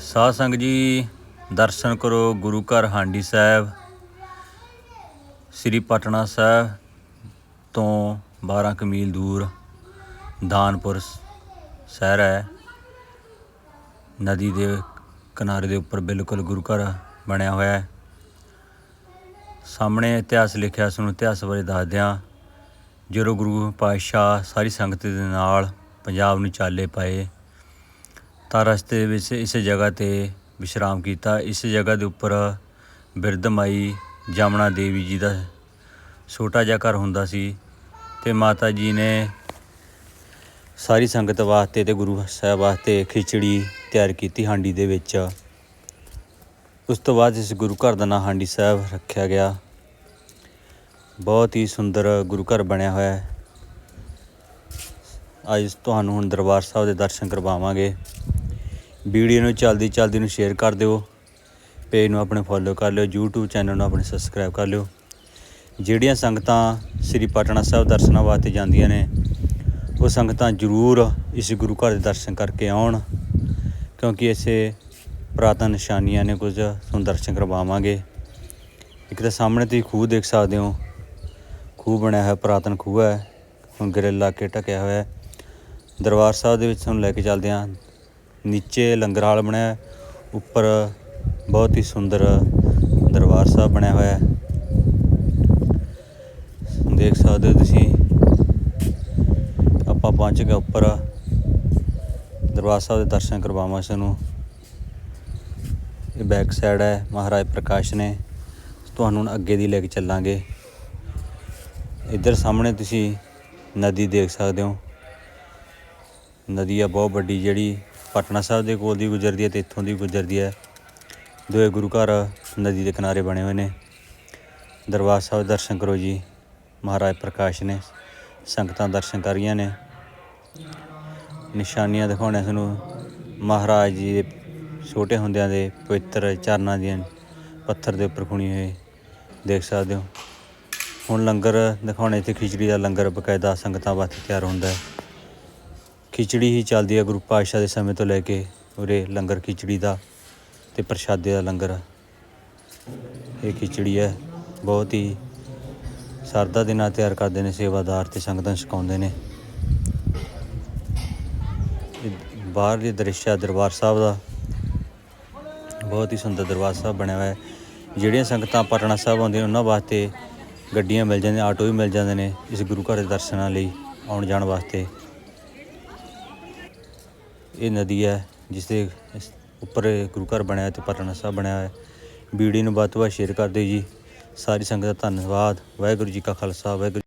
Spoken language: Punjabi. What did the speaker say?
ਸਾਧ ਸੰਗ ਜੀ, ਦਰਸ਼ਨ ਕਰੋ ਗੁਰੂ ਘਰ ਹਾਂਡੀ ਸਾਹਿਬ, ਸ੍ਰੀ ਪਟਨਾ ਸਾਹਿਬ ਤੋਂ 12 ਕੁ ਦੂਰ ਦਾਨਪੁਰ ਸ਼ਹਿਰ ਹੈ। ਨਦੀ ਦੇ ਕਿਨਾਰੇ ਦੇ ਉੱਪਰ ਬਿਲਕੁਲ ਗੁਰੂ ਘਰ ਬਣਿਆ ਹੋਇਆ ਹੈ। ਸਾਹਮਣੇ ਇਤਿਹਾਸ ਲਿਖਿਆ ਸਾਨੂੰ ਇਤਿਹਾਸ ਬਾਰੇ ਦੱਸਦਿਆਂ ਜਦੋਂ ਗੁਰੂ ਪਾਤਸ਼ਾਹ ਸਾਰੀ ਸੰਗਤ ਦੇ ਨਾਲ ਪੰਜਾਬ ਨੂੰ ਚਾਲੇ ਪਾਏ ਤਾਂ ਰਸਤੇ ਵਿੱਚ ਇਸ ਜਗ੍ਹਾ ਤੇ ਵਿਸ਼ਰਾਮ ਕੀਤਾ। ਇਸ ਜਗ੍ਹਾ ਦੇ ਉੱਪਰ ਬਿਰਧ ਮਾਈ ਜਾਮਣਾ ਦੇਵੀ ਜੀ ਦਾ ਛੋਟਾ ਜਿਹਾ ਘਰ ਹੁੰਦਾ ਸੀ ਤੇ ਮਾਤਾ ਜੀ ਨੇ ਸਾਰੀ ਸੰਗਤ ਵਾਸਤੇ ਤੇ ਗੁਰੂ ਸਾਹਿਬ ਵਾਸਤੇ ਖਿਚੜੀ ਤਿਆਰ ਕੀਤੀ ਹਾਂਡੀ ਦੇ ਵਿੱਚ। ਉਸ ਤੋਂ ਬਾਅਦ ਇਸ ਗੁਰੂ ਘਰ ਦਾ ਨਾਂ ਹਾਂਡੀ ਸਾਹਿਬ ਰੱਖਿਆ ਗਿਆ। ਬਹੁਤ ਹੀ ਸੁੰਦਰ ਗੁਰੂ ਘਰ ਬਣਿਆ ਹੋਇਆ ਹੈ। ਅੱਜ ਤੁਹਾਨੂੰ ਹੁਣ ਦਰਬਾਰ ਸਾਹਿਬ ਦੇ ਦਰਸ਼ਨ ਕਰਵਾਵਾਂਗੇ। ਵੀਡੀਓ ਨੂੰ ਚਲਦੀ ਚਲਦੀ ਨੂੰ ਸ਼ੇਅਰ ਕਰ ਦਿਓ ਪੇਜ ਨੂੰ ਆਪਣੇ ਫੋਲੋ ਕਰ ਲਿਓ, YouTube ਚੈਨਲ ਨੂੰ ਆਪਣੇ ਸਬਸਕ੍ਰਾਈਬ ਕਰ ਲਿਓ। ਜਿਹੜੀਆਂ ਸੰਗਤਾਂ ਸ੍ਰੀ ਪਟਨਾ ਸਾਹਿਬ ਦਰਸ਼ਨਾਂ ਵਾਸਤੇ ਜਾਂਦੀਆਂ ਨੇ, ਉਹ ਸੰਗਤਾਂ ਜ਼ਰੂਰ ਇਸ ਗੁਰੂ ਘਰ ਦੇ ਦਰਸ਼ਨ ਕਰਕੇ ਆਉਣ, ਕਿਉਂਕਿ ਇਸੇ ਪੁਰਾਤਨ ਨਿਸ਼ਾਨੀਆਂ ਨੇ ਕੁਝ ਤੁਹਾਨੂੰ ਦਰਸ਼ਨ ਕਰਵਾਵਾਂਗੇ। ਇੱਕ ਤਾਂ ਸਾਹਮਣੇ ਤੁਸੀਂ ਖੂਹ ਦੇਖ ਸਕਦੇ ਹੋ, ਖੂਹ ਬਣਿਆ ਹੋਇਆ, ਪੁਰਾਤਨ ਖੂਹ ਹੈ, ਹੁਣ ਗ੍ਰਿਲ ਲਾ ਕੇ ਢਕਿਆ ਹੋਇਆ ਦਰਬਾਰ ਸਾਹਿਬ ਦੇ ਵਿੱਚ ਤੁਹਾਨੂੰ ਲੈ ਕੇ ਚੱਲਦੇ ਹਾਂ। ਨੀਚੇ ਲੰਗਰ ਹਾਲ ਬਣਿਆ ਉੱਪਰ ਬਹੁਤ ਹੀ ਸੁੰਦਰ ਦਰਬਾਰ ਸਾਹਿਬ ਬਣਿਆ ਹੋਇਆ ਹੈ। ਦੇਖ ਸਕਦੇ ਹੋ ਤੁਸੀਂ, ਆਪਾਂ ਪਹੁੰਚ ਗਏ ਉੱਪਰ। ਦਰਬਾਰ ਸਾਹਿਬ ਦੇ ਦਰਸ਼ਨ ਕਰਵਾਵਾਂ ਸਾਨੂੰ ਇਹ ਬੈਕ ਸਾਈਡ ਹੈ, ਮਹਾਰਾਜ ਪ੍ਰਕਾਸ਼ ਨੇ। ਤੁਹਾਨੂੰ ਹੁਣ ਅੱਗੇ ਦੀ ਲੈ ਕੇ ਚੱਲਾਂਗੇ। ਇੱਧਰ ਸਾਹਮਣੇ ਤੁਸੀਂ ਨਦੀ ਦੇਖ ਸਕਦੇ ਹੋ। ਨਦੀ ਆ ਬਹੁਤ ਵੱਡੀ ਜਿਹੜੀ ਪਟਨਾ ਸਾਹਿਬ ਦੇ ਕੋਲ ਦੀ ਗੁਜ਼ਰਦੀ ਹੈ ਤੇ ਇੱਥੋਂ ਦੀ ਗੁਜ਼ਰਦੀ ਹੈ। ਦੋਏ ਗੁਰੂ ਘਰ ਨਦੀ ਦੇ ਕਿਨਾਰੇ ਬਣੇ ਹੋਏ ਨੇ। ਦਰਬਾਰ ਸਾਹਿਬ ਦਰਸ਼ਨ ਕਰੋ ਜੀ। ਮਹਾਰਾਜ ਪ੍ਰਕਾਸ਼ ਨੇ ਸੰਗਤਾਂ ਦਰਸ਼ਨ ਕਰ ਰਹੀਆਂ ਨੇ। ਨਿਸ਼ਾਨੀਆਂ ਦਿਖਾਉਣੇ ਸਾਨੂੰ ਮਹਾਰਾਜ ਜੀ ਦੇ ਛੋਟੇ ਹੁੰਦਿਆਂ ਦੇ ਪਵਿੱਤਰ ਚਰਨਾਂ ਦੀਆਂ ਪੱਥਰ ਦੇ ਉੱਪਰ ਖੁਣੀ ਹੋਈ ਦੇਖ ਸਕਦੇ ਹੋ। ਹੁਣ ਲੰਗਰ ਦਿਖਾਉਣੇ ਤੇ ਖਿਚੜੀ ਦਾ ਲੰਗਰ ਬਕਾਇਦਾ ਸੰਗਤਾਂ ਵਾਸਤੇ ਤਿਆਰ ਹੁੰਦਾ ਹੈ। ਖਿਚੜੀ ਹੀ ਚੱਲਦੀ ਹੈ ਗੁਰੂ ਪਾਤਸ਼ਾਹ ਦੇ ਸਮੇਂ ਤੋਂ ਲੈ ਕੇ ਉਰੇ ਲੰਗਰ ਖਿਚੜੀ ਦਾ ਤੇ ਪ੍ਰਸ਼ਾਦੇ ਦਾ ਲੰਗਰ ਇਹ ਖਿਚੜੀ ਹੈ ਬਹੁਤ ਹੀ ਸਰਦਾ ਦੇ ਨਾਲ ਤਿਆਰ ਕਰਦੇ ਨੇ, ਸੇਵਾਦਾਰ ਤੇ ਸੰਗਤਾਂ ਛਕਾਉਂਦੇ ਨੇ। ਇਹ ਬਾਹਰਲੀ ਦ੍ਰਿਸ਼ ਹੈ ਦਰਬਾਰ ਸਾਹਿਬ ਦਾ। ਬਹੁਤ ਹੀ ਸੁੰਦਰ ਦਰਬਾਰ ਸਾਹਿਬ ਬਣਿਆ ਹੋਇਆ ਹੈ। ਜਿਹੜੀਆਂ ਸੰਗਤਾਂ ਪਟਨਾ ਸਾਹਿਬ ਆਉਂਦੀਆਂ ਉਹਨਾਂ ਵਾਸਤੇ ਗੱਡੀਆਂ ਮਿਲ ਜਾਂਦੀਆਂ, ਆਟੋ ਵੀ ਮਿਲ ਜਾਂਦੇ ਨੇ ਇਸ ਗੁਰੂ ਘਰ ਦੇ ਦਰਸ਼ਨਾਂ ਲਈ ਆਉਣ ਜਾਣ ਵਾਸਤੇ। ਇਹ ਨਦੀ ਹੈ, ਜਿਸ ਦੇ ਉੱਪਰ ਗੁਰੂ ਘਰ ਬਣਿਆ ਹੈ ਤੇ ਪਟਨਾ ਸਾਹਿਬ ਬਣਿਆ ਹੋਇਆ ਹੈ। ਵੀਡੀਓ ਨੂੰ ਵੱਧ ਤੋਂ ਵੱਧ ਸ਼ੇਅਰ ਕਰ ਦਿਓ ਜੀ। ਸਾਰੀ ਸੰਗਤ ਦਾ ਧੰਨਵਾਦ। ਵਾਹਿਗੁਰੂ ਜੀ ਕਾ ਖਾਲਸਾ, ਵਾਹਿਗੁਰੂ